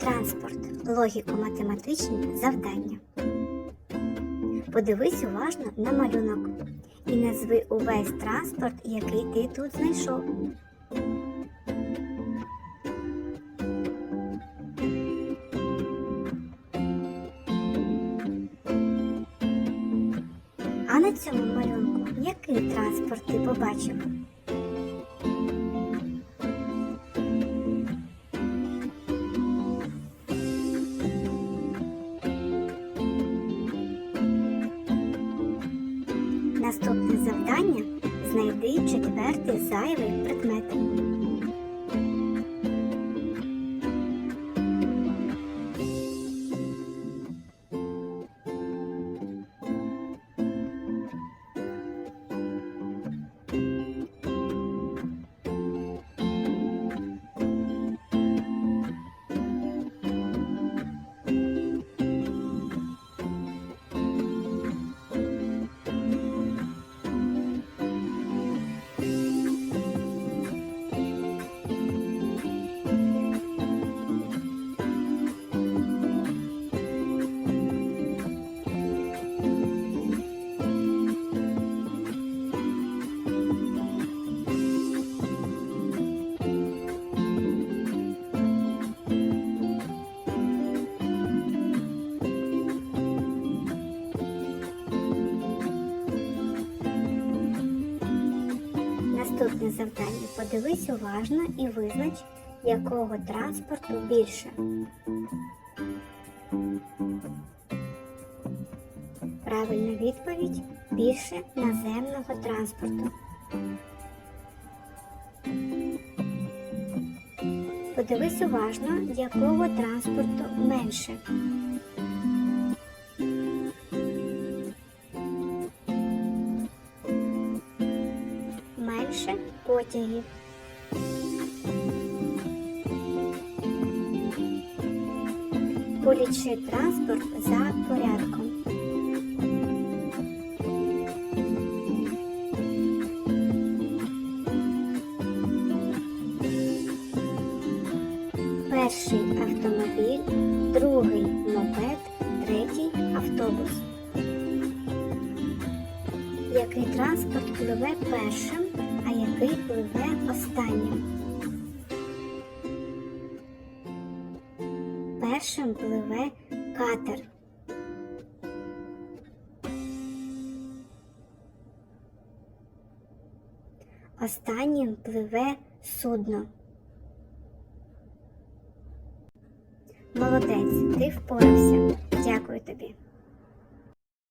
Транспорт. Логіко-математичні завдання. Подивись уважно на малюнок і назви увесь транспорт, який ти тут знайшов. А на цьому малюнку який транспорт ти побачив? Наступне завдання знайди четвертий зайвий предмет. Наступне завдання. Подивись уважно і визнач, якого транспорту більше. Правильна відповідь більше наземного транспорту. Подивись уважно, якого транспорту менше. Потягів. Полічи транспорт за порядком. Перший автомобіль, другий мопед, третій автобус. Який транспорт пливе першим, а який пливе останнім? Першим пливе катер. Останнім пливе судно. Молодець, ти впорався.